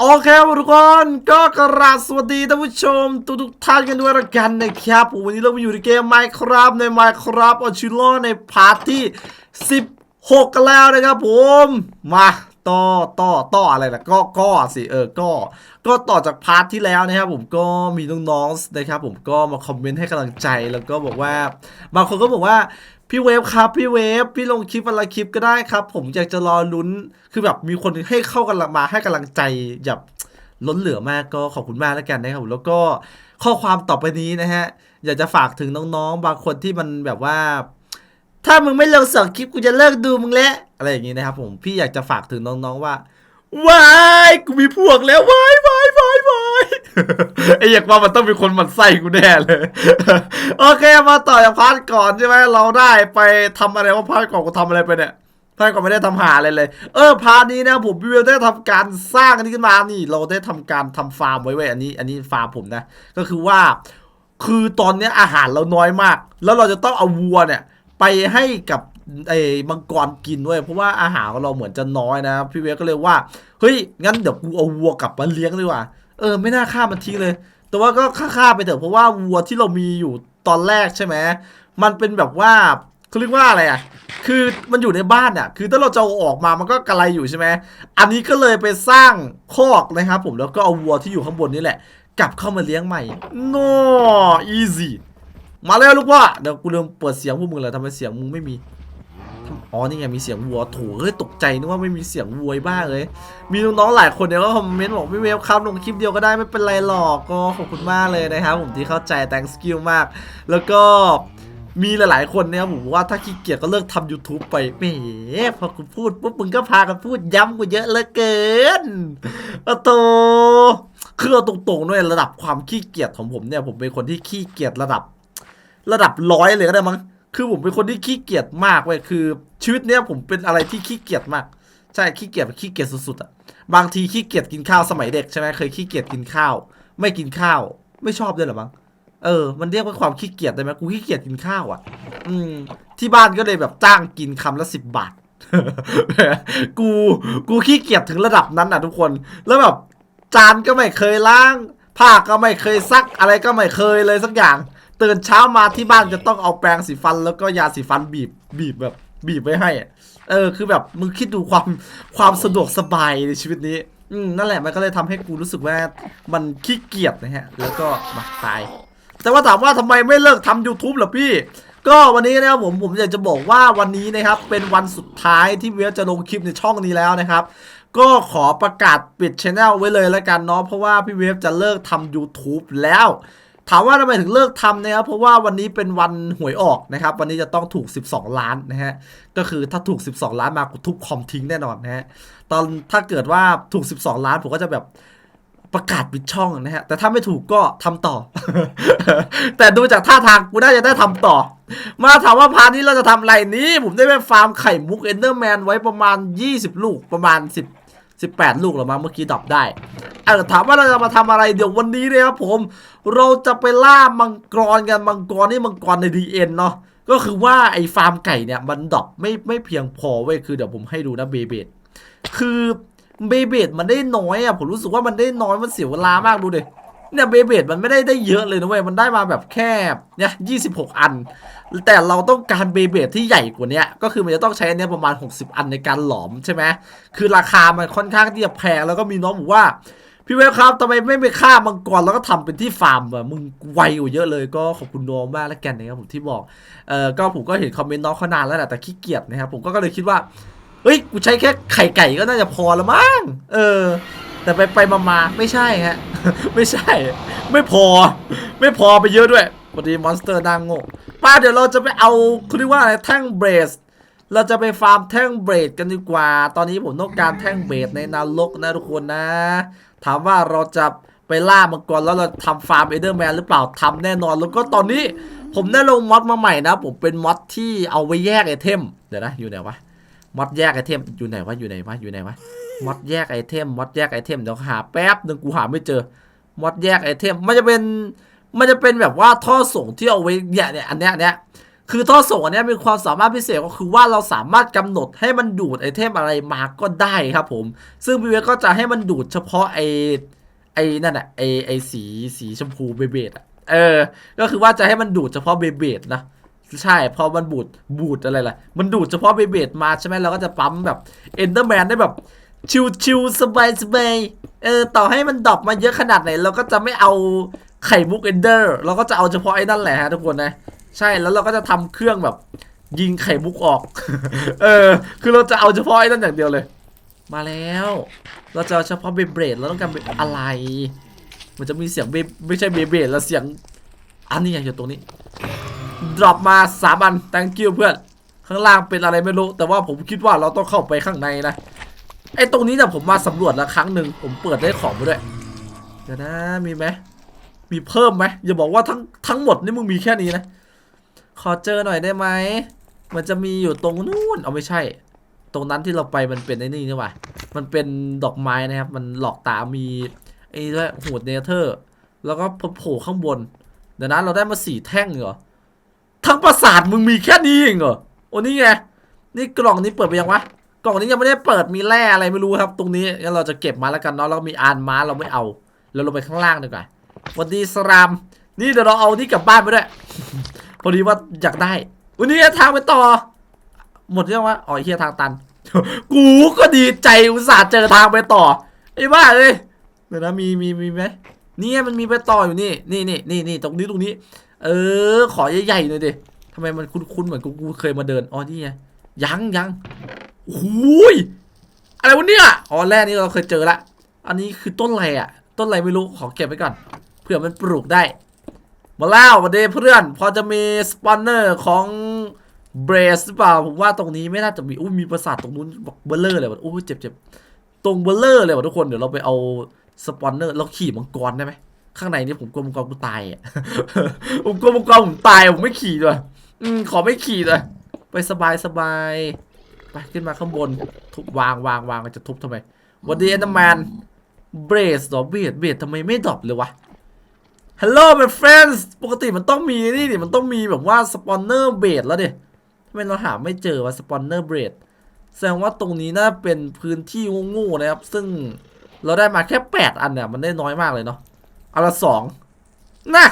โอเคครับทุกคนก็กราบสวัสดีท่านผู้ชมทุกทุกๆท่านกันด้วยละกันนะครับผมวันนี้เรามาอยู่ในเกม Minecraft ใน Minecraft o c h i l o ในพาร์ทที่ 16 กันแล้วนะครับผม มาต่อต่อต่ออะไรล่ะก็ก็สิเออก็ก็ต่อจากพาร์ทที่แล้วนะครับผมก็มีน้องๆนะครับผมก็มาคอมเมนต์ให้กำลังใจแล้วก็บอกว่า บางคนก็บอกว่า พี่เวฟครับพี่เวฟพี่ลงคลิปอะไรคลิปก็ได้ครับ ผมอยากจะรอลุ้นคือแบบมีคนให้เข้ากันมาให้กำลังใจแบบล้นเหลือมากก็ขอบคุณมากแล้วกันนะครับผมแล้วก็ข้อความต่อไปนี้นะฮะ อยากจะฝากถึงน้องๆ บางคนที่มันแบบว่า ถ้ามึงไม่ลงสองคลิปกูจะเลิกดูมึงแล้วอะไรอย่างงี้นะครับผมพี่อยากจะฝากถึงน้องๆว่าวายกูมีพวกแล้ววายวายวายวาย ไอ้อยากว่ามันต้องมีคนหมันไส้กูแน่เลย โอเคมาต่อจากพาร์ทก่อนใช่ไหมเราได้ไปทำอะไรว่าพาร์ทก่อนกูทำอะไรไปเนี่ยพาร์ทก่อนไม่ได้ทำหาอะไรเลย เออพาร์ทนี้นะผมวิวได้ทำการสร้างอันนี้ขึ้นมานี่ เราได้ทำการทำฟาร์มไว้ไว้อันนี้ อันนี้ฟาร์มผมนะ ก็คือว่า คือตอนนี้อาหารเราน้อยมาก แล้วเราจะต้องเอาวัวเนี่ย ไปให้กับไอ้มังกรกินด้วยเพราะว่าอาหารของเราเหมือนจะน้อยนะพี่เวก็เลยว่าเฮ้ยงั้นเดี๋ยวกูเอาวัวกลับมาเลี้ยงดีกว่า เออไม่น่าฆ่ามันทิ้งเลย แต่ว่าก็ฆ่าๆไปเถอะเพราะว่าวัวที่เรามีอยู่ตอนแรกใช่ไหมมันเป็นแบบว่าเขาเรียกว่าอะไรอะ คือมันอยู่ในบ้านอะ คือถ้าเราจะเอาออกมา มันก็กระไรอยู่ใช่ไหม อันนี้ก็เลยไปสร้างคอกนะครับผม แล้วก็เอาวัวที่อยู่ข้างบนนี่แหละ กลับเข้ามาเลี้ยงใหม่ no easy มาแล้วลูกว่า เดี๋ยวกูลืมเปิดเสียงพวกมึงเลยทำไมเสียงมึงไม่มี อ๋อนี่ไงมีเสียงวัวถูเฮ้ยตกใจนึกว่าไม่มีเสียงวัวบ้างเลย มีน้องๆหลายคนเนี่ยก็คอมเมนต์บอกพี่เวฟครับลงคลิปเดียวก็ได้ไม่เป็นไรหรอกก็ขอบคุณมากเลยนะครับผมที่เข้าใจ thanks you มาก แล้วก็มีหลาย ๆ คนเนี่ยผมว่าถ้าขี้เกียจก็เลิกทำ YouTube ไปแหมพอกูพูดปุ๊บมึงก็พากันพูดย้ำกูเยอะเหลือเกินโอ้โตคือเอาตรงๆด้วยระดับความขี้เกียจของผมเนี่ยผมเป็นคนที่ขี้เกียจระดับ ระดับร้อยเลยก็ได้มั้ง คือผมเป็นคนที่ขี้เกียจมากเว้ยคือ ชีวิตเนี้ยผมเป็นอะไรที่ขี้เกียจมาก ใช่ขี้เกียจขี้เกียจสุดๆอะบางทีขี้เกียจกินข้าวสมัยเด็กใช่ไหมเคยขี้เกียจกินข้าว ไม่กินข้าว ไม่ชอบด้วยหรอมั้งเออ มันเรียกว่าความขี้เกียจได้ไหมกูขี้เกียจกินข้าวอะ อืม ที่บ้านก็เลยแบบจ้างกินคำละสิบบาท กู กูขี้เกียจถึงระดับนั้นอะทุกคน แล้วแบบจานก็ไม่เคยล้าง ผ้าก็ไม่เคยซัก อะไรก็ไม่เคยเลยสักอย่าง ตื่นเช้ามาที่บ้านจะต้องเอาแปรงสีฟันแล้วก็ยาสีฟันบีบบีบแบบบีบไว้ให้เออคือแบบมึงคิดดูความความสะดวกสบายในชีวิตนี้อืมนั่นแหละมันก็เลยทำให้กูรู้สึกว่ามันขี้เกียจนะฮะ แล้วก็มาตาย แต่ว่าถามว่าทำไมไม่เลิกทำ YouTube หรอพี่ ก็วันนี้นะครับผมผมอยากจะบอกว่าวันนี้นะครับเป็นวันสุดท้ายที่เวฟจะลงคลิปในช่องนี้แล้วนะครับก็ขอประกาศปิดช anel ไว้เลยแล้วกันเนาะเพราะว่าพี่เวฟจะเลิกทำ YouTube แล้ว ถามว่าทำไมถึงเลิกทำนะครับเพราะว่าวันนี้เป็นวันหวยออกนะครับ วันนี้จะต้องถูก 12 ล้านนะฮะก็คือถ้าถูก 12 ล้านมากูทุบคอมทิ้งแน่นอนนะฮะตอนถ้าเกิดว่าถูก 12 ล้านผมก็จะแบบประกาศปิดช่องนะฮะแต่ถ้าไม่ถูกก็ทำต่อ แต่ดูจากท่าทางกูน่าจะได้ทำต่อ มาถามว่าพาร์ทนี้เราจะทำอะไรนี้ ผมได้ไปฟาร์มไข่มุกเอนเดอร์แมนไว้ประมาณ 20 ลูกประมาณ 10 18 ลูกหรือมั้งเมื่อกี้ดับได้เออถามว่าเราจะมาทำอะไรเดี๋ยววันนี้เลยครับผม เราจะไปล่ามังกรกันมังกรนี่มังกรในดีเอ็นเนาะก็คือว่าไอ้ฟาร์มไก่เนี่ยมันดรอปไม่ไม่เพียงพอเว้ยคือเดี๋ยวผมให้ดูนะเบเบดคือเบเบดมันได้น้อยอะผมรู้สึกว่ามันได้น้อยมันเสียเวลามากดูดิเนี่ยเบเบดมันไม่ได้ได้เยอะเลยนะเว้ยมันได้มาแบบแค่เนี่ย26อัน แต่เราต้องการเบเบดที่ใหญ่กว่านี้ก็คือมันจะต้องใช้อันนี้ประมาณ 60 อันในการหลอมใช่ไหมคือราคามันค่อนข้างที่จะแพงแล้วก็มีน้องบอกว่าพี่เวฟครับทำไมไม่ไปฆ่ามังกรแล้วก็ทำเป็นที่ฟาร์มอะมึงไวกว่เยอะเลยก็ขอบคุณน้องมากแล้วกันนะครับผมที่บอกเออก็ผมก็เห็นคอมเมนต์น้องเขานานแล้วแหละแต่ขี้เกียจนะครับผมก็เลยคิดว่าเฮ้ยกูใช้แค่ไข่ไก่ก็น่าจะพอละมั้งเออ แต่ไปไปมามาไม่ใช่ฮะไม่ใช่ ไม่พอ ไม่พอไปเยอะด้วย พอดีมอนสเตอร์นางโง่ป้าเดี๋ยวเราจะไปเอาคุณเรียกว่าอะไรแท่งเบรส เราจะไปฟาร์มแท่งเบรดกันดีกว่า ตอนนี้ผมต้องการแท่งเบรดในนรกนะทุกคนนะ ถามว่าเราจะไปล่ามังกรแล้วเราทำฟาร์มเอเดอร์แมนหรือเปล่าทำแน่นอน แล้วก็ตอนนี้ผมได้ลงมอดมาใหม่นะ ผมเป็นมอดที่เอาไว้แยกไอเทม เดี๋ยวนะอยู่ไหนวะมอดแยกไอเทมอยู่ไหนวะอยู่ไหนวะอยู่ไหนวะมอดแยกไอเทมมอดแยกไอเทมเดี๋ยวหาแป๊บหนึ่งกูหาไม่เจอมอดแยกไอเทมมันจะเป็น มันจะเป็นแบบว่าท่อส่งที่เอาไว้เนี่ยเนี่ยอันเนี้ยเนี้ยคือท่อส่งอันเนี้ยมีความสามารถพิเศษก็คือว่าเราสามารถกำหนดให้มันดูดไอเทมอะไรมาก็ได้ครับผม ซึ่งพีเวก็จะให้มันดูดเฉพาะไอไอนั่นอะไอไอสีสีชมพูเบเบดอะเออ ก็คือว่าจะให้มันดูดเฉพาะเบเบดนะใช่พอมันบูดบูดอะไรล่ะ มันดูดเฉพาะเบเบดมาใช่ไหมเราก็จะปั๊มแบบเอนเดอร์แมนได้แบบชิวชิวสบายสบายเออต่อให้มันดรอปมาเยอะขนาดไหน เราก็จะไม่เอา ไข่มุกเอนเดอร์เราก็จะเอาเฉพาะไอ้นั่นแหละฮะทุกคนนะ ใช่แล้วเราก็จะทำเครื่องแบบ ยิงไข่มุกออก เออ คือเราจะเอาเฉพาะไอ้นั่นอย่างเดียวเลย มาแล้ว เราจะเอาเฉพาะเบเบดเราต้องการเป็นอะไร มันจะมีเสียงเบไม่ใช่เบเบดแล้วเสียง อันนี้ไงอยู่ตรงนี้ดรอปมาสามอัน thank you เพื่อนข้างล่างเป็นอะไรไม่รู้ แต่ว่าผมคิดว่าเราต้องเข้าไปข้างในนะไอ้ตรงนี้เนี่ยผมมาสำรวจแล้วครั้งหนึ่งผมเปิดได้ของมาด้วยเดี๋ยวนะมีไหม มีเพิ่มไหมอย่าบอกว่าทั้งทั้งหมดนี่มึงมีแค่นี้นะ ขอเจอหน่อยได้ไหม มันจะมีอยู่ตรงนู้นเอาไม่ใช่ ตรงนั้นที่เราไปมันเป็นไอ้นี่นี่หว่ามันเป็นดอกไม้นะครับ มันหลอกตามีไอ้ด้วยหูดเนเธอร์ แล้วก็โผล่ข้างบน เดี๋ยวนะเราได้มาสี่แท่งเหรอ ทั้งปราสาทมึงมีแค่นี้เองเหรอ โอ้นี่ไง นี่กล่องนี้เปิดไปยังวะ กล่องนี้ยังไม่ได้เปิดมีแร่อะไรไม่รู้ครับ ตรงนี้งั้นเราจะเก็บมาแล้วกันเนาะ แล้วมีอานม้าเราไม่เอาเราลงไปข้างล่างดีกว่า วันดีสราม นี่เดี๋ยวเราเอานี่กลับบ้านไปด้วย พอดีว่าอยากได้ วันนี้ทางไปต่อ หมดยังวะอ๋อเฮียทางตัน กูก็ดีใจอุตส่าห์เจอทางไปต่อ ไอ้บ้าเลยเดี๋ยวนะมีมีมีไหมนี่มันมีไปต่ออยู่นี่ นี่นี่นี่นี่ตรงนี้ตรงนี้ เออ ขอใหญ่ๆหน่อยดิทำไมมันคุ้นๆเหมือนกูกูเคยมาเดิน อ๋อนี่ไง ยังยังโอ้ยอะไรวะเนี่ย อ๋อแรกนี้เราเคยเจอละ อันนี้คือต้นอะไรอะ ต้นอะไรไม่รู้ ขอเก็บไว้ก่อน เผื่อมันปลูกได้ มาแล้ววันเดย์เพื่อน พอจะมีสปอนเนอร์ของเบรสหรือเปล่าผมว่าตรงนี้ไม่น่าจะมีอุ้มีปราสาทตรงนู้นบอกเบลเลอร์เลยว่ะอุ้เจ็บเจ็บตรงเบลเลอร์เลยว่ะทุกคนเดี๋ยวเราไปเอาสปอนเนอร์เราขี่มังกรได้ไหมข้างในนี่ผมกลัวมังกรกูตายอะผมกลัวมังกรผมตายผมไม่ขี่ด้วยอืมขอไม่ขี่เลยไปสบายสบายไปขึ้นมาข้างบนทุบวางวางวางจะทุบทำไมวันดีเอ็นแมนเบรสหรอเบรดเบรดทำไมไม่ดรอปเลยวะ Hello my friends ปกติมันต้องมีนี่ดิมันต้องมีแบบว่าสปอนเนอร์เบรดแล้วดิทำไมเราหาไม่เจอว่าสปอนเนอร์เบรดแสดงว่าตรงนี้น่าเป็นพื้นที่ง่ๆนะครับ ซึ่งเราได้มาแค่แปดอันเนี่ยมันได้น้อยมากเลยเนาะอันละสองน่ะ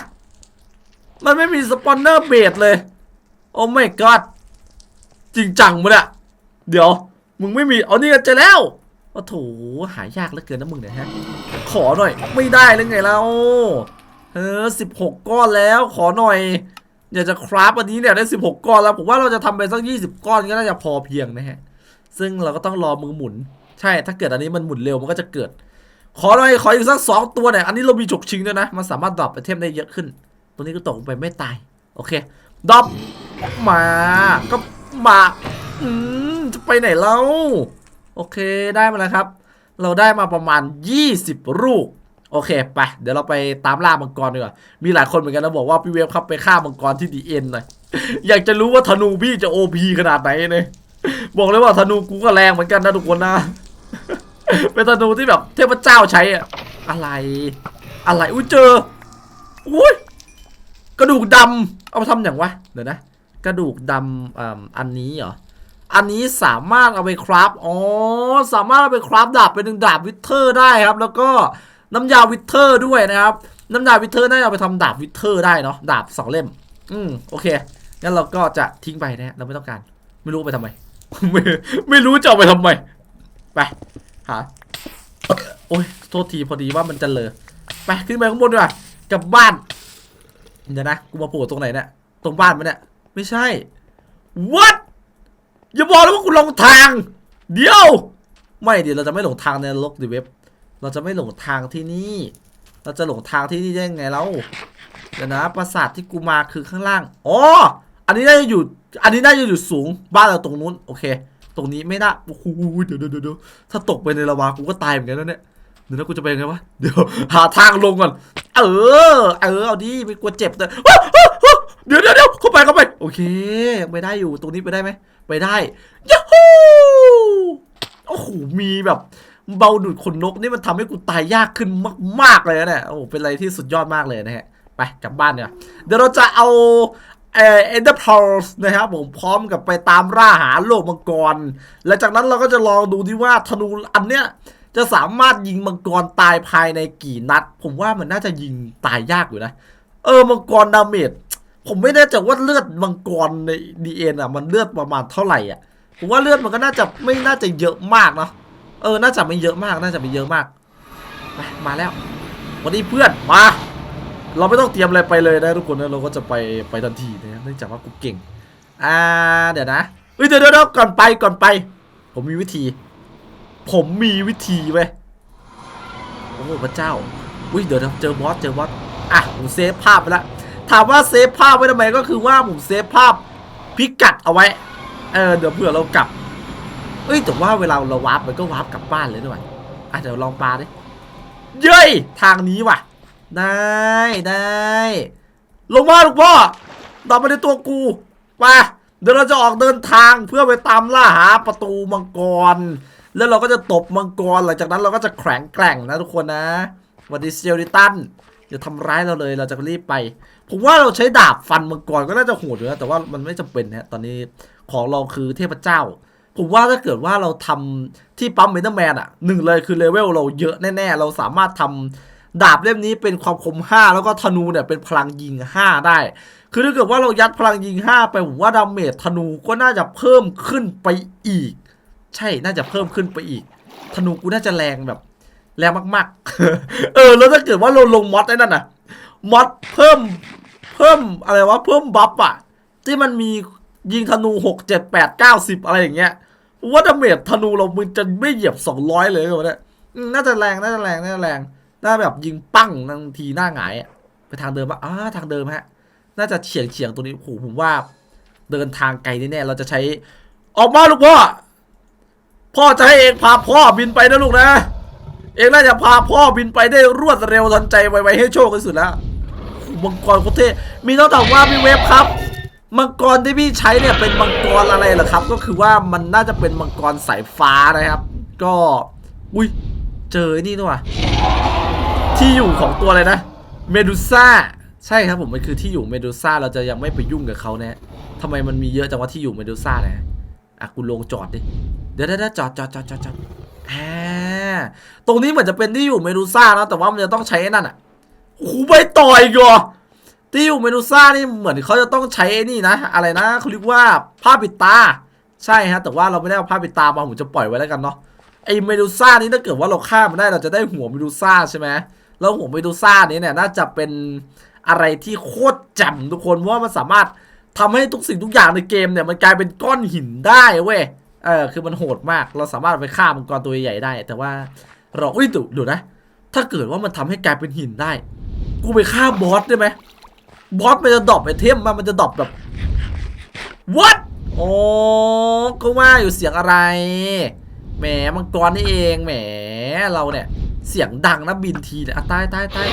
มันไม่มีสปอนเนอร์เบสเลย โอ้ไม่กอดจริงจังมึงอะเดี๋ยว มึงไม่มีเอานี่กันเจอแล้วโอ้โถหายากเหลือเกินนะมึงเนี่ยฮะ ขอหน่อย ไม่ได้เลยไงเรา เออสิบหกก้อนแล้วขอหน่อย อยากจะคราฟอันนี้เนี่ยได้สิบหกก้อนแล้ว ผมว่าเราจะทำไปสักยี่สิบก้อนก็น่าจะพอเพียงนะฮะ ซึ่งเราก็ต้องรอมือหมุน ใช่ถ้าเกิดอันนี้มันหมุนเร็วมันก็จะเกิด ขอหน่อยขออีกสักสองตัวหน่อยอันนี้เรามีฉกชิงด้วยนะ มันสามารถดรอปไอเทมได้เยอะขึ้น ตัวนี้ก็ตกไปไม่ตาย โอเคดรอปมาก็มาอืมจะไปไหนแล้วโอเคได้มาแล้วครับ เราได้มาประมาณ 20 ลูก โอเคไปเดี๋ยวเราไปตามล่ามังกรดีกว่ามีหลายคนเหมือนกันนะบอกว่าพี่เวฟครับไปฆ่ามังกรที่ดีเอ็นหน่อยอยากจะรู้ว่าธนูพี่จะโอพีขนาดไหนเนี่ยบอกเลยว่าธนูกูก็แรงเหมือนกันนะทุกคนนะเป็นธนูที่แบบเทพเจ้าใช้อะอะไร อะไรอุ้ยเจออุ้ยกระดูกดำเอามาทำอย่างวะเดี๋ยวนะ กระดูกดำอันนี้เหรออันนี้สามารถเอาไปคราฟอ๋อสามารถเอาไปคราฟดาบเป็นหนึ่งดาบวิเทอร์ได้ครับ แล้วก็ น้ำยาวิเทอร์ด้วยนะครับ น้ำยาวิเทอร์น่าจะไปทำดาบวิเทอร์ได้เนาะดาบสองเล่ม อืมโอเคงั้นเราก็จะทิ้งไปนะเราไม่ต้องการ ไม่รู้ไปทำไม ไม่ไม่รู้จะเอาไปทำไมไปหาโอ้ยโทษทีพอดีว่ามันจะเลอไปขึ้นไปข้างบนดีกว่ากลับบ้านเดี๋ยวนะกูมาโผล่ตรงไหนเนี่ยตรงบ้านมันเนี่ยไม่ใช่ what อย่าบอกนะว่ากูหลงทาง เดี๋ยว ไม่เดี๋ยวเราจะไม่หลงทางในนรกดิเว็บ เราจะไม่หลงทางที่นี่ เราจะหลงทางที่นี่ได้ไงแล้วเดี๋ยวนะปราสาทที่กูมาคือข้างล่างอ๋ออันนี้น่าจะอยู่ อันนี้น่าจะอยู่สูง บ้านเราตรงนู้น โอเค ตรงนี้ไม่น่าโอ้โหเดี๋ยวเดี๋ยวเดี๋ยวถ้าตกไปในลาวากูก็ตายเหมือนกันแล้วเนี่ยเดี๋ยวนะกูจะไปยังไงวะ เดี๋ยวหาทางลงก่อน เออ เออ เอาดิไม่กลัวเจ็บเลยเดี๋ยวเดี๋ยวเดี๋ยวเข้าไปเข้าไป โอเคยังไปได้อยู่ ตรงนี้ไปได้ไหม ไปได้ยัฮูโอ้โห มีแบบ เบาดูดขนนกนี่มันทำให้กูตายยากขึ้นมากๆเลยนะเนี่ยโอ้โหเป็นอะไรที่สุดยอดมากเลยนะฮะไปกลับบ้านเนี่ยเดี๋ยวเราจะเอาเอ่อเอ็นเดอร์พอลส์นะครับผมพร้อมกับไปตามล่าหาโลกมังกร และจากนั้นเราก็จะลองดูที่ว่าธนูอันเนี้ยจะสามารถยิงมังกรตายภายในกี่นัด ผมว่ามันน่าจะยิงตายยากอยู่นะ เออมังกรดาเมจผมไม่แน่ใจว่าเลือดมังกรในดีเอ็นอะมันเลือดประมาณเท่าไหร่อะผมว่าเลือดมันก็น่าจะไม่น่าจะเยอะมากเนาะ เออ น่าจะไม่เยอะมาก น่าจะไม่เยอะมาก มาแล้ว วันนี้เพื่อน มา เราไม่ต้องเตรียมอะไรไปเลยนะทุกคนนะ เราก็จะไปไปทันทีนะเนื่องจากว่ากูเก่ง อ่า เดี๋ยวนะเฮ้ยเดี๋ยวเดี๋ยวเดี๋ยวก่อนไป ก่อนไป ผมมีวิธี ผมมีวิธีเว้ย โอ้โหพระเจ้า อุ้ย เดี๋ยวเดี๋ยวเจอบอส เจอบอส อะ ผมเซฟภาพไปละ ถามว่าเซฟภาพไว้ทำไมก็คือว่าผมเซฟภาพพิกัดเอาไว้ เออ เดี๋ยวเผื่อเรากลับ เอ้ยแต่ว่าเวลาเราวาร์ปมันก็วาร์ปกลับบ้านเลยด้วยอะเดี๋ยวลองปาดิเย้ยทางนี้ว่ะ ได้ได้ลงมาลูกพ่อตอบมาในตัวกูไปเดี๋ยวเราจะออกเดินทางเพื่อไปตามล่าหาประตูมังกร แล้วเราก็จะตบมังกรหลังจากนั้นเราก็จะแข็งแกร่งนะทุกคนนะวัสดีเซลริตันอย่าทำร้ายเราเลยเราจะรีบไป ผมว่าเราใช้ดาบฟันมังกรก็น่าจะโหดอยู่นะแต่ว่ามันไม่จำเป็นนะตอนนี้ของเราคือเทพเจ้า ผมว่าถ้าเกิดว่าเราทำที่ปั๊มเมนเทอร์แมนอะหนึ่งเลยคือเลเวลเราเยอะแน่ๆ เราสามารถทำดาบเล่มนี้เป็นความคม 5 แล้วก็ธนูเนี่ยเป็นพลังยิง 5 ได้ คือถ้าเกิดว่าเรายัดพลังยิง 5 ไปผมว่าดาเมจธนูก็น่าจะเพิ่มขึ้นไปอีก ใช่น่าจะเพิ่มขึ้นไปอีก ธนูกูน่าจะแรงแบบแรงมากๆ เออ แล้วถ้าเกิดว่าเราลงมอดไอ้นั่นน่ะมอดเพิ่มเพิ่มอะไรวะเพิ่มบัฟอะที่มันมียิงธนูหกเจ็ดแปดเก้าสิบอะไรอย่างเงี้ย ว่าดาเมจธนูเรามันจะไม่เหยียบสองร้อยเลยเหรอเนี่ยอืมน่าจะแรงน่าจะแรงน่าจะแรงน่าแบบยิงปั้งบางทีหน้าหงายไปทางเดิมปะอ่าทางเดิมฮะ น่าจะเฉียงเฉียงตัวนี้โอ้โหผมว่า เดินทางไกลแน่ๆเราจะใช้ออกมาลูกพ่อพ่อจะให้เองพาพ่อบินไปนะลูกนะ เองน่าจะพาพ่อบินไปได้รวดเร็วทันใจไวๆให้โชคที่สุดแล้วมังกรโคตรเทมีต้องถามว่าพี่เวฟครับ มังกรที่พี่ใช้เนี่ยเป็นมังกรอะไรเหรอครับ ก็คือว่ามันน่าจะเป็นมังกรสายฟ้านะครับ ก็ อุ้ยเจอนี่ด้วยที่อยู่ของตัวอะไรนะ เมดูซ่าใช่ครับผมมันคือที่อยู่เมดูซ่าเราจะยังไม่ไปยุ่งกับเขานะทำไมมันมีเยอะจังว่าที่อยู่เมดูซ่านะอะกูลงจอดดิเดี๋ยวเดี๋ยวจอดจอดจอดจอดจอดอ่าตรงนี้เหมือนจะเป็นที่อยู่เมดูซ่านะแต่ว่ามันจะต้องใช้นั่นอะโอ้โหไปต่อยก่อ นที่อยู่เมดูซ่านี่เหมือนเขาจะต้องใช้ไอ้นี่นะ อะไรนะเขาเรียกว่าผ้าปิดตา ใช่ฮะ แต่ว่าเราไม่ได้เอาผ้าปิดตามาผมจะปล่อยไว้แล้วกันเนาะไอเมดูซ่านี้ถ้าเกิดว่าเราฆ่ามันได้เราจะได้หัวเมดูซ่าใช่ไหมแล้วหัวเมดูซ่านี้เนี่ยน่าจะเป็นอะไรที่โคตรแจ่มทุกคนเพราะว่ามันสามารถทำให้ทุกสิ่งทุกอย่างในเกมเนี่ยมันกลายเป็นก้อนหินได้เว้ยเออคือมันโหดมาก เราสามารถไปฆ่ามังกรตัวใหญ่ได้ แต่ว่าเราอุ้ยดูดูนะ ถ้าเกิดว่ามันทำให้กลายเป็นหินได้ กูไปฆ่าบอสได้ไหม บอสมันจะดรอปไอเทมมามันจะดรอปแบบ what โอ้ก็ว่าอยู่เสียงอะไรแหมมังกรนี่เองแหมเราเนี่ย เสียงดังนะบินทีเนี่ยตายตายตาย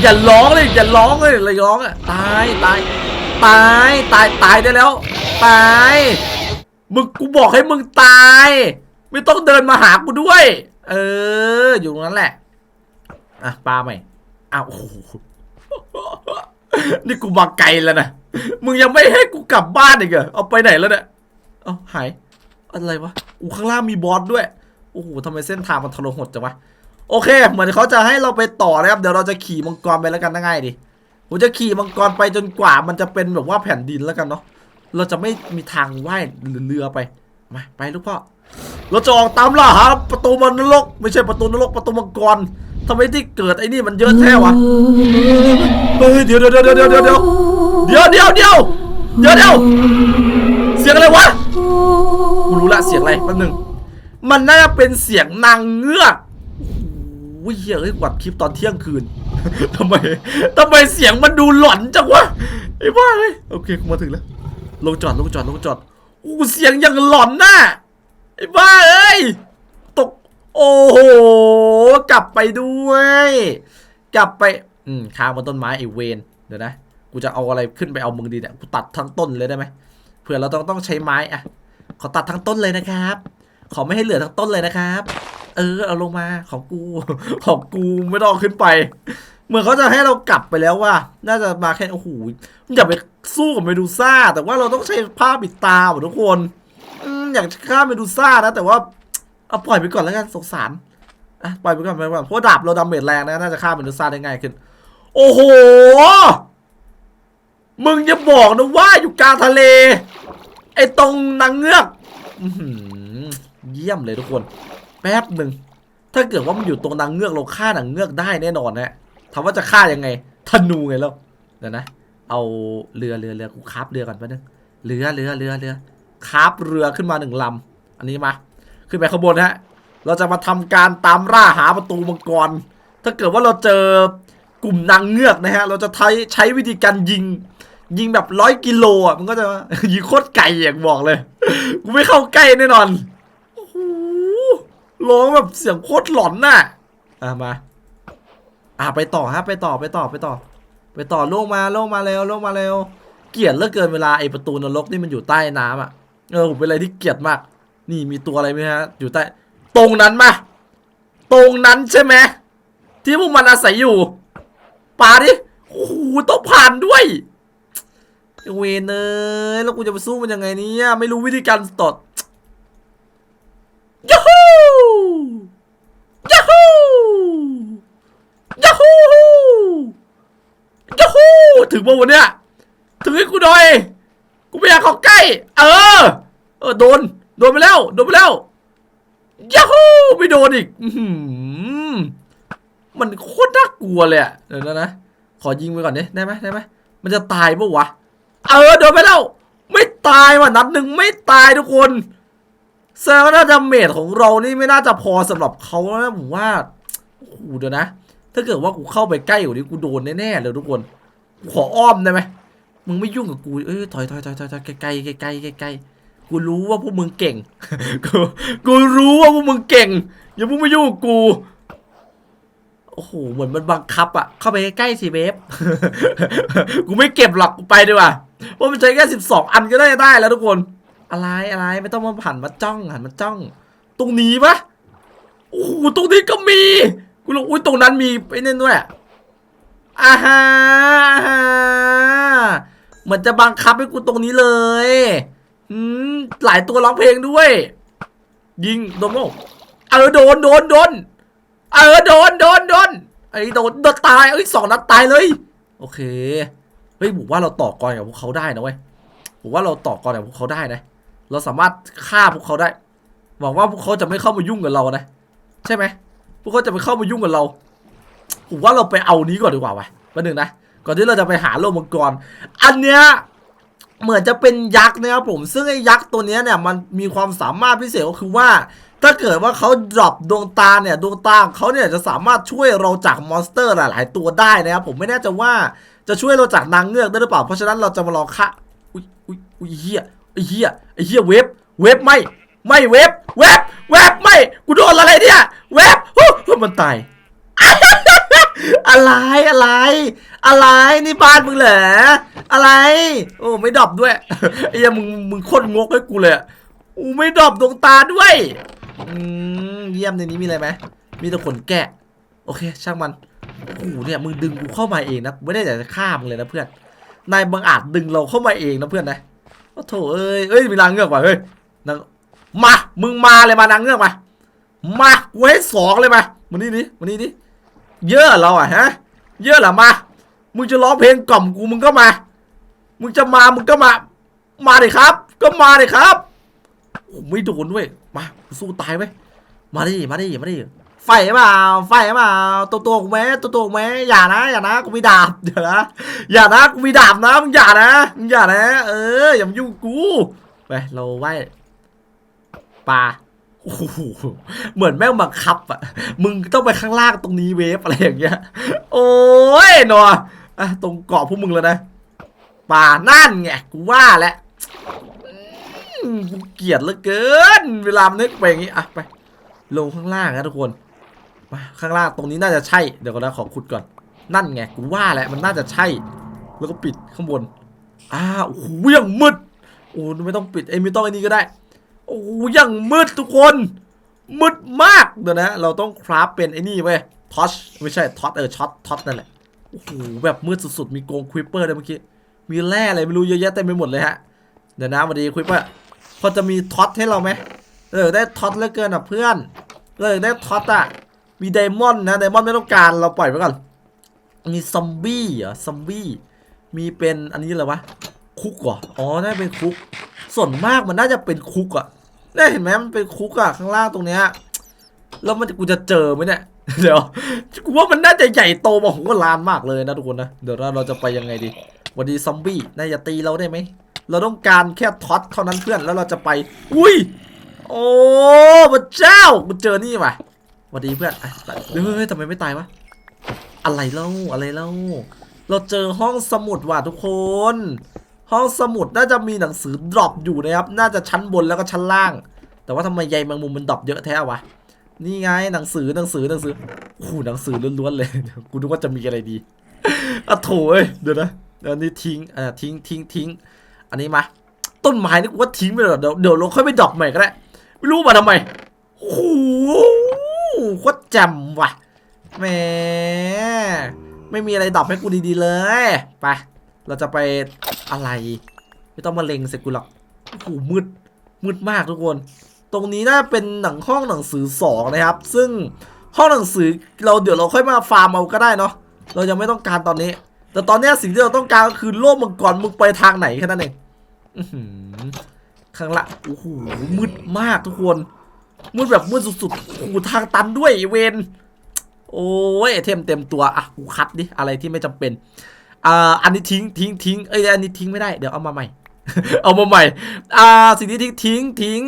อย่าร้องเลยอย่าร้องเลยเลยร้องอะตายตายตายตายตายได้แล้วตายมึงกูบอกให้มึงตาย ไม่ต้องเดินมาหากูด้วย เออ อยู่ตรงนั้นแหละอะปลาใหม่อ้าวโอ้โห นี่กูมาไกลแล้วนะ มึงยังไม่ให้กูกลับบ้านอีกเหรอเอาไปไหนแล้วเนี่ย เอาหาย อะไรวะอู้ข้างล่างมีบอสด้วย โอ้โหทำไมเส้นทางมันทรหดจังวะ โอเค เหมือนเขาจะให้เราไปต่อนะครับ เดี๋ยวเราจะขี่มังกรไปแล้วกันนะง่ายดิผมจะขี่มังกรไปจนกว่ามันจะเป็นแบบว่าแผ่นดินแล้วกันเนาะ เราจะไม่มีทางว่ายเรือไป มา ไปลูกพ่อ เราจะออกตามล่าหาประตูมันรก ไม่ใช่ประตูนรกประตูมังกร ทำไมที่เกิดไอ้นี่มันเยอะแท้วะเฮ้ยเดี๋ยวเดี๋ยวเดี๋ยวเดี๋ยวเดี๋ยวเดี๋ยวเดี๋ยวเดี๋ยวเดี๋ยวเดี๋ยวเดี๋ยวเสียงอะไรวะกูรู้ละเสียงอะไรแป๊บนึงมันน่าจะเป็นเสียงนางเงือกโอ้ยเหี้ยเฮ้ยวัดคลิปตอนเที่ยงคืนทำไมทำไมเสียงมันดูหลอนจังวะไอ้บ้าเลยโอเคกูมาถึงแล้ว ลงจอดลงจอดลงจอดอู้เสียงอย่างหลอนน่ะไอ้บ้าเอ้ย โอ้โห กลับไปด้วย กลับไป อืมค้างบนต้นไม้ไอ้เวนเดี๋ยวนะ กูจะเอาอะไรขึ้นไปเอามึงดีเนี่ย กูตัดทั้งต้นเลยได้ไหมเผื่อเราต้องต้องใช้ไม้อะ ขอตัดทั้งต้นเลยนะครับ ขอไม่ให้เหลือทั้งต้นเลยนะครับ เออ เอาลงมาของกู ของกูไม่ต้องขึ้นไป เหมือนเขาจะให้เรากลับไปแล้วว่า น่าจะมาแค่ โอ้โห อย่าไปสู้กับเมดูซ่า แต่ว่าเราต้องใช้ผ้าปิดตาหมดทุกคน อยากฆ่าเมดูซ่านะ แต่ว่า เอาปล่อยไปก่อนแล้วกันสงสารอะปล่อยไปก่อนไปก่อนเพราะดาบเราดาเมจแรงนะน่าจะฆ่าเมดูซ่าได้ง่ายขึ้น โอ้โห มึงจะบอกนะว่าอยู่กลางทะเล ไอ้ตรงนางเงือกเยี่ยมเลยทุกคน แป๊บหนึ่งถ้าเกิดว่ามันอยู่ตรงนางเงือกเราฆ่านางเงือกได้แน่นอนนะถามว่าจะฆ่ายังไงธนูไงแล้วเดี๋ยวนะ เอาเรือเรือเรือกูคาบเรือก่อนแป๊บนึงเรือเรือเรือเรือคาบเรือขึ้นมาหนึ่งลำอันนี้มา ขึ้นไปข้างบนฮะ เราจะมาทำการตามล่าหาประตูมังกร ถ้าเกิดว่าเราเจอกลุ่มนางเงือกนะฮะ เราจะใช้ใช้วิธีการยิง ยิงแบบร้อยกิโลอะ มันก็จะยิงโคตรไกลอย่างบอกเลย กูไม่เข้าใกล้แน่นอน โอ้โหร้องแบบเสียงโคตรหลอนน่ะ อะมา อะไปต่อฮะ ไปต่อ ไปต่อ ไปต่อ ไปต่อโลกมา โลกมาเร็วโลกมาเร็วเกลียดเหลือเกินเวลาไอประตูนรกนี่มันอยู่ใต้น้ำอะ เออผมเป็นอะไรที่เกลียดมาก นี่มีตัวอะไรไหมฮะ อยู่ใต้ ตรงนั้นมาตรงนั้นใช่ไหมที่พวกมันอาศัยอยู่ป่าดิโอ้โหต้องผ่านด้วยเวนเอ้ยแล้วกูจะไปสู้มันยังไงเนี่ยไม่รู้วิธีการตดยาฮูยาฮูยาฮูยาฮูถึงป่าววันเนี้ยถึงให้กูหน่อย กูไม่อยากเข้าใกล้ เออ เออโดน โดนไปแล้ว โดนไปแล้วยาฮูไม่โดนอีกมันโคตรน่ากลัวเลยอะเดี๋ยวนะนะ ขอยิงไปก่อนดิได้ไหมได้ไหมมันจะตายปะวะ เออโดนไปแล้ว ไม่ตายว่ะนัดหนึ่งไม่ตายทุกคนแสดงว่าน่าจะเมจของเรานี่ไม่น่าจะพอสำหรับเขานะผมว่าโอ้โหเดี๋ยวนะ ถ้าเกิดว่ากูเข้าไปใกล้กว่านี้กูโดนแน่ๆเลยทุกคนกูขออ้อมได้ไหมมึงไม่ยุ่งกับกูเอ้ยถอยถอยถอยถอยถอยใกล้ใกล้ใกล้ใกล้ใกล้ กูรู้ว่าพวกมึงเก่ง กูกูรู้ว่าพวกมึงเก่ง อย่าพิ่งมายุ่งกู โอ้โห เหมือนมันบังคับอะเข้าไปใกล้สิเบฟกูไม่เก็บหรอกกูไปดีกว่าเพราะมันใช้แค่สิบสองอันก็ได้ได้แล้วทุกคน อะไรอะไรไม่ต้องมาหันมาจ้องหันมาจ้อง ตรงนี้ปะโอ้โหตรงนี้ก็มี กูรู้อุ้ยตรงนั้นมีไอ้นั่นด้วยอ่าฮะอ่าเหมือนจะบังคับให้กูตรงนี้เลย อืมหลายตัวร้องเพลงด้วย ยิงโดนโมเออโดนโดนโดนเออโดนโดนโดนไอ้โดนโดนตายเอ้ยสองนัดตายเลย โอเคเฮ้ยผมว่าเราต่อกรกับพวกเขาได้นะเว้ยผมว่าเราต่อกรกับพวกเขาได้นะ เราสามารถฆ่าพวกเขาได้หวังว่าพวกเขาจะไม่เข้ามายุ่งกับเรานะใช่ไหมพวกเขาจะไม่เข้ามายุ่งกับเราผมว่าเราไปเอานี้ก่อนดีกว่าวะมาหนึ่งนะก่อนที่เราจะไปหาโลมังกร อันเนี้ย เหมือนจะเป็นยักษ์นะครับผม ซึ่งไอ้ยักษ์ตัวนี้เนี่ยมันมีความสามารถพิเศษก็คือว่า ถ้าเกิดว่าเขาดรอปดวงตาเนี่ยดวงตาของเขาเนี่ยจะสามารถช่วยเราจากมอนสเตอร์หลาย ๆ ตัวได้นะครับผมไม่แน่ใจว่าจะช่วยเราจากนางเงือกได้หรือเปล่า เพราะฉะนั้นเราจะมาลองฆ่าอุ้ยอุ้ยอุ้ยเฮียไอ้เฮียไอ้เฮียเว็บเว็บไม่ไม่เว็บเว็บเว็บไม่กูโดนอะไรเนี่ยเว็บฮู้มันตาย อะไรอะไร อะไรนี่บ้านมึงเหรออะไร โอ้ไม่ดรอปด้วยไอ้ยังมึงมึงโคตรงกให้กูเลยอูไม่ดรอปดวงตาด้วยอืมเยี่ยมในนี้มีอะไรไหมมีแต่ขนแกะ โอเค ช่างมันโอ้โหเนี่ยมึงดึงกูเข้ามาเองนะไม่ได้อยากจะฆ่ามึงเลยนะเพื่อนนายบังอาจดึงเราเข้ามาเองนะเพื่อนนะโอ้โถเอ้ยเอ้ยมีนางเงือกว่ะเฮ้ยนางมา มึงมาเลยมานางเงือกมามากูให้สองเลยมามานี่ดิมานี่ดิ เยอะเราอะฮะ เยอะหรอมา มึงจะร้องเพลงกล่อมกูมึงก็มา มึงจะมามึงก็มา มาดิครับ ก็มาดิครับโอ้ไม่โดนด้วยมาสู้ตายไว้มาดิมาดิมาดิไฟเปล่าไฟเปล่าตัวตัวกูไหมตัวตัวกูไหมอย่านะ อย่านะกูมีดาบเดี๋ยวนะอย่านะกูมีดาบนะมึงอย่านะมึงอย่านะ เอออย่ามายุ่งกูไปเราไหว้ปลา อ้โหเหมือนแม่งบังคับอะ มึงต้องไปข้างล่างตรงนี้เวฟอะไรอย่างเงี้ย โอ้ยนออะตรงเกาะพวกมึงแล้วนะป่านั่นไงกูว่าแหละกูเกลียดเหลือเกิน เวลามันนึกไปอย่างงี้อะไปลงข้างล่างนะทุกคนมาข้างล่างตรงนี้น่าจะใช่เดี๋ยวก่อนนะขอขุดก่อน นั่นไงกูว่าแหละมันน่าจะใช่ แล้วก็ปิดข้างบนอ้าวโอ้โหยังมืดโอ้ไม่ต้องปิดไอ้ไม่ต้องไอ้นี่ก็ได้ โอ้โหยังมืดทุกคน มืดมากเดี๋ยวนะ เราต้องคราฟเป็นไอ้นี่เว้ยท็อชไม่ใช่ท็อตเออช็อตท็อตนั่นแหละโอ้โหแบบมืดสุดๆ มีโกงควิปเปอร์เลยเมื่อกี้ มีแร่อะไรไม่รู้เยอะแยะเต็มไปหมดเลยฮะ เดี๋ยวนะวัสดีควิปเปอร์พอจะมีท็อตให้เราไหมเออได้ท็อตเหลือเกินอะเพื่อนเลยได้ท็อตอะ มีไดมอนด์นะไดมอนด์ไม่ต้องการเราปล่อยไปก่อน มีซอมบี้เหรอซอมบี้ มีเป็นอันนี้อะไรวะ คุกเหรอ อ๋อน่าเป็นคุก ส่วนมากมันน่าจะเป็นคุกอะ ได้เห็นไหมมันเป็นคุกอะข้างล่างตรงเนี้ยแล้วมันกูจะเจอไหมเนี่ยเดี๋ยวกูว่ามันน่าจะใหญ่โตมโหฬารมากเลยนะทุกคนนะเดี๋ยวเราเราจะไปยังไงดีวันดีซอมบี้น่าจะตีเราได้ไหมเราต้องการแค่ท็อตเท่านั้นเพื่อนแล้วเราจะไป อุ้ยโอ้พระเจ้ากูเจอนี่ว่ะสวัสดีเพื่อนเฮ้ยทำไมไม่ตายวะอะไรเล่าอะไรเล่าเราเจอห้องสมุดว่ะทุกคน ห้องสมุดน่าจะมีหนังสือดรอปอยู่นะครับ น่าจะชั้นบนแล้วก็ชั้นล่าง แต่ว่าทำไมใยแมงมุมมันดรอปเยอะแท้วะ นี่ไงหนังสือหนังสือหนังสือโอ้โหหนังสือล้วนๆเลย กูนึกว่าจะมีอะไรดีอะโถเอ้ยเดี๋ยวนะเดี๋ยวนี้ทิ้งอ่าทิ้งทิ้งทิ้ง อันนี้มา ต้นไม้นี่กูว่าทิ้งไปเลยเดี๋ยวเดี๋ยวเราค่อยไปดรอปใหม่ก็ได้ ไม่รู้มาทำไมโอ้โหโคตรจ่มว่ะแหมไม่มีอะไรดรอปให้กูดีๆเลย ไป เราจะไป อะไร ไม่ต้องมาเล็งใส่กูหรอกโอ้โหมืดมืดมากทุกคน ตรงนี้น่าเป็นหนังห้องหนังสือสองนะครับ ซึ่งห้องหนังสือเราเดี๋ยวเราค่อยมาฟาร์มเอาก็ได้เนาะเรายังไม่ต้องการตอนนี้ แต่ตอนนี้สิ่งที่เราต้องการก็คือโลกมังกรมึงไปทางไหนแค่นั้นเองข้างละโอ้โหมืดมากทุกคนมืดแบบมืดสุดๆโอ้โหทางตันด้วยเวนโอ้ยเทมเต็มตัวอะกูคัดดิอะไรที่ไม่จำเป็น อ่าอันนี้ทิ้งทิ้งทิ้งเอ้ยอันนี้ทิ้งไม่ได้เดี๋ยวเอามาใหม่ เอามาใหม่อ่าสิ่งที่ทิ้งทิ้งทิ้ง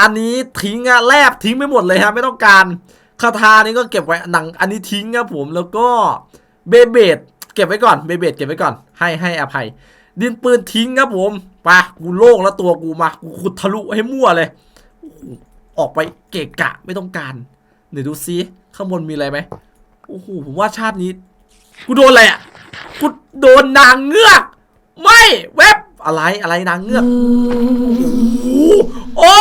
อันนี้ทิ้งอะแลบทิ้งไม่หมดเลยฮะไม่ต้องการคาถานี้ก็เก็บไว้หนังอันนี้ทิ้งครับผมแล้วก็เบเบดเก็บไว้ก่อนเบเบดเก็บไว้ก่อน ให้ให้อภัย ดินปืนทิ้งครับผมไปกูโล่งแล้วตัวกูมากูขุดทะลุให้มั่วเลยอออกไปเกะกะไม่ต้องการเดี๋ยวดูซิข้างบนมีอะไรไหมโอ้โหผมว่าชาตินี้ กูโดนอะไรอะกูโดนนางเงือก ไม่เว็บอะไรอะไรนางเงือกโอ้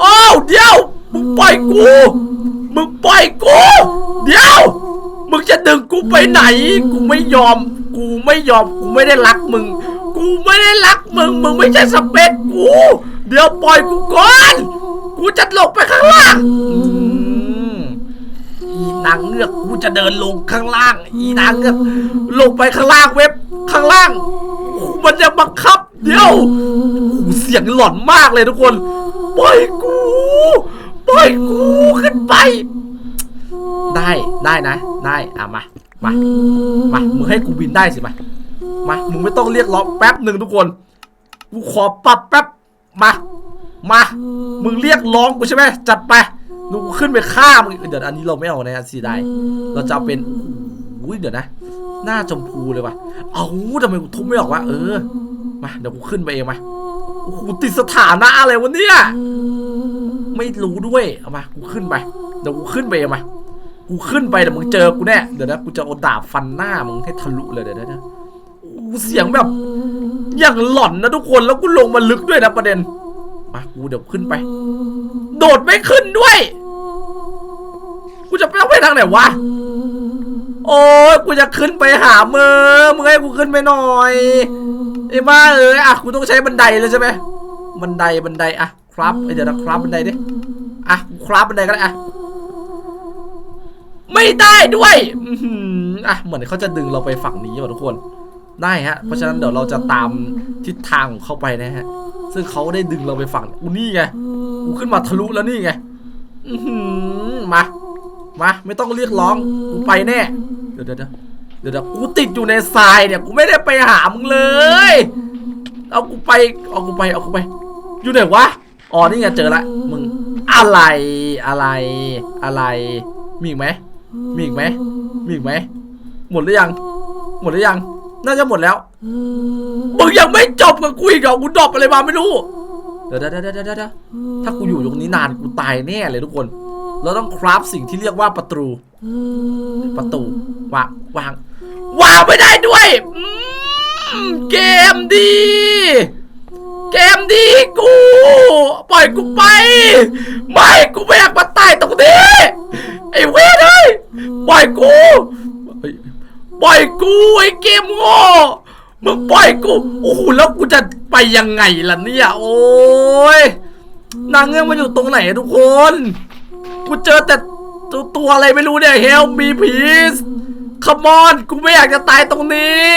โอ้เดี๋ยวมึงปล่อยกู มึงปล่อยกู เดี๋ยว มึงจะดึงกูไปไหน กูไม่ยอม กูไม่ยอม กูไม่ได้รักมึง กูไม่ได้รักมึง มึงไม่ใช่สเปคกู เดี๋ยวปล่อยกูก่อน กูจะหลบไปข้างล่าง นางเงือกกูจะเดินลงข้างล่าง อีนางเงือกลงไปข้างล่างเว็บข้างล่างโอ้โหมันจะบังคับ เดี๋ยวโอ้โหเสียงหลอนมากเลยทุกคนปล่อยกูปล่อยกูขึ้นไป ได้ได้นะ ได้อะมามามามึงให้กูบินได้สิมามามึงไม่ต้องเรียกร้องแป๊บหนึ่งทุกคนกูขอปรับแป๊บมามามึงเรียกร้องกูใช่ไหมจัดไป หนูขึ้นไปฆ่ามึงเดี๋ยวอันนี้เราไม่เอานะสีได้ เราจะเอาเป็นอุ้ยเดี๋ยวนะ หน้าชมพูเลยว่ะ เอาทำไมกูทุบไม่ออกวะเออ มาเดี๋ยวกูขึ้นไปเองมาโอ้โหติดสถานะอะไรวะเนี่ย ไม่รู้ด้วย เอามา กูขึ้นไป เดี๋ยวกูขึ้นไปเองมา กูขึ้นไปเดี๋ยวมึงเจอกูแน่ เดี๋ยวนะกูจะเอาดาบฟันหน้ามึงให้ทะลุเลยเดี๋ยวนะโอ้โหเสียงแบบ อย่างหลอนนะทุกคน แล้วกูลงมาลึกด้วยนะประเด็น มา กูเดี๋ยวขึ้นไป โดดไม่ขึ้นด้วย กูจะไปเอาไปทางไหนวะ โอ้ยกูจะขึ้นไปหามึงมึงให้กูขึ้นไปหน่อยไอ้บ้าเอ้ยอะกูต้องใช้บันไดเลยใช่ไหมบันไดบันไดอะครับเดี๋ยวนะครับบันไดดิอะครับบันไดก็ได้อะไม่ได้ด้วยอื้อหืออะเหมือนเขาจะดึงเราไปฝั่งนี้ว่ะทุกคน ได้ฮะ เพราะฉะนั้นเดี๋ยวเราจะตามทิศทางของเขาไปนะฮะ ซึ่งเขาได้ดึงเราไปฝั่งอูนี่ไงกูขึ้นมาทะลุแล้วนี่ไงมา มา ไม่ต้องเรียกร้อง กูไปแน่เดี๋ยวเดี๋ยวเดี๋ยวเดี๋ยวกูติดอยู่ในทรายเนี่ย กูไม่ได้ไปหามึงเลย เอากูไป เอากูไป เอากูไป อยู่ไหนวะ อ๋อ นี่ไงเจอละ มึง อะไร อะไร อะไร มีอีกไหม มีอีกไหม มีอีกไหม หมดหรือยัง หมดหรือยัง น่าจะหมดแล้ว มึงยังไม่จบกับกูอีกเหรอกูดรอปอะไรมาไม่รู้เดี๋ยวเดี๋ยวเดี๋ยวเดี๋ยวเดี๋ยวถ้ากูอยู่ตรงนี้นานกูตายแน่เลยทุกคน เราต้องคราฟสิ่งที่เรียกว่าประตู ประตูวางวางวางไม่ได้ด้วยอืมเกมดี เกมดีกู ปล่อยกูไป ไม่กูไม่อยากมาตายตรงนี้ ไอ้เว้ยเอ้ยปล่อยกูเฮ้ย ปล่อยกูไอ้เกมโง่มึงปล่อยกูโอ้โหแล้วกูจะไปยังไงล่ะเนี่ย โอ้ยนางเงือกมันอยู่ตรงไหนทุกคน กูเจอแต่ตัวตัวอะไรไม่รู้เนี่ย Help me please Come on กูไม่อยากจะตายตรงนี้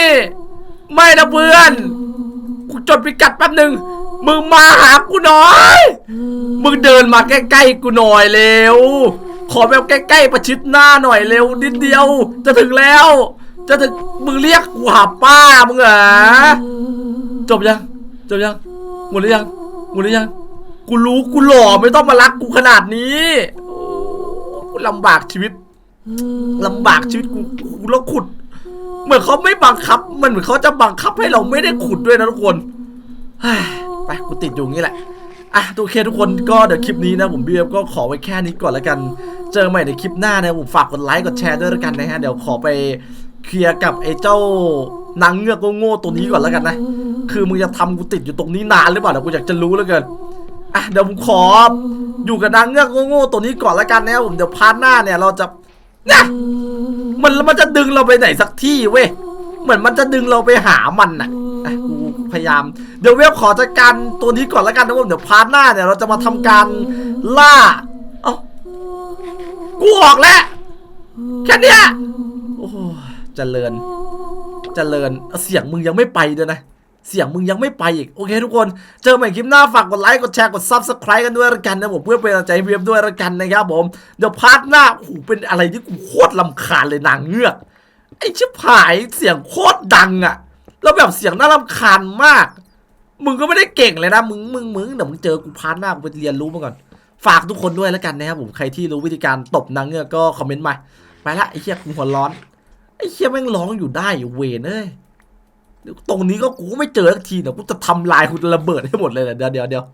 ไม่นะเพื่อน กูจดพิกัดแป๊บหนึ่งมึงมาหากูหน่อย มึงเดินมาใกล้ๆกูหน่อยเร็ว ขอแบบใกล้ๆประชิดหน้าหน่อยเร็วนิดเดียว จะถึงแล้ว จะถึงมึงเรียกกูหาป้ามึงเหรอจบยัง จบยัง หมดหรือยัง หมดหรือยัง กูรู้กูหล่อไม่ต้องมารักกูขนาดนี้กูลำบากชีวิตลำบากชีวิตกูกูแล้วขุด เหมือนเขาไม่บังคับ มันเหมือนเขาจะบังคับให้เราไม่ได้ขุดด้วยนะทุกคนไปกูติดอยู่งี้แหละอะโอเคทุกคนก็เดี๋ยวคลิปนี้นะผมเบีเอ็มก็ขอไว้แค่นี้ก่อนแล้วกัน เจอใหม่ในคลิปหน้านะผมฝากกดไลค์กดแชร์ด้วยแล้วกันนะฮะเดี๋ยวขอไป เคลียร์กับไอ้เจ้านางเงือกโง่ๆตัวนี้ก่อนแล้วกันนะ คือมึงจะทำกูติดอยู่ตรงนี้นานหรือเปล่าเดี๋ยวกูอยากจะรู้แล้วกันอะเดี๋ยวผมขออยู่กับนางเงือกโง่ๆตัวนี้ก่อนแล้วกันนะครับผมเดี๋ยวพาร์ทหน้าเนี่ยเราจะนี่ยมันมันจะดึงเราไปไหนสักที่เว้ยเหมือนมันจะดึงเราไปหามันน่ะอะกูพยายาม เดี๋ยวเวฟขอจัดการตัวนี้ก่อนแล้วกันนะผมเดี๋ยวพาร์ทหน้าเนี่ยเราจะมาทำการล่า เอ้ากูออกแล้วแค่เนี้ย เจริญ เจริญเสียงมึงยังไม่ไปด้วยนะ เสียงมึงยังไม่ไปอีก โอเคทุกคน เจอใหม่คลิปหน้าฝากกดไลค์ กดแชร์ กด subscribe กันด้วยละกันนะผมเพื่อเป็นกำลังใจให้เวียบด้วยละกันนะครับผม เดี๋ยวพาร์ทหน้าโอ้โหเป็นอะไรที่กูโคตรลำคาญเลยนางเงือก ไอ้ชิบหายเสียงโคตรดังอะแล้วแบบเสียงน่ารำคาญมาก มึงก็ไม่ได้เก่งเลยนะ มึง มึง มึง เดี๋ยวมึงเจอกูพาร์ทหน้ากูไปเรียนรู้มาก่อน ฝากทุกคนด้วยแล้วกันนะครับผม ใครที่รู้วิธีการตบนางเงือกก็คอมเมนต์มา ไปละไอ้เหี้ยกูหัวร้อน ไอ้เคียแม่งร้องอยู่ได้เวนเอ้ยเดี๋ยวตรงนี้ก็กูไม่เจอสักทีเดี๋ยวกูจะทำลายกูจะระเบิดให้หมดเลยเดี๋ยวเดี๋ยวเดี๋ยว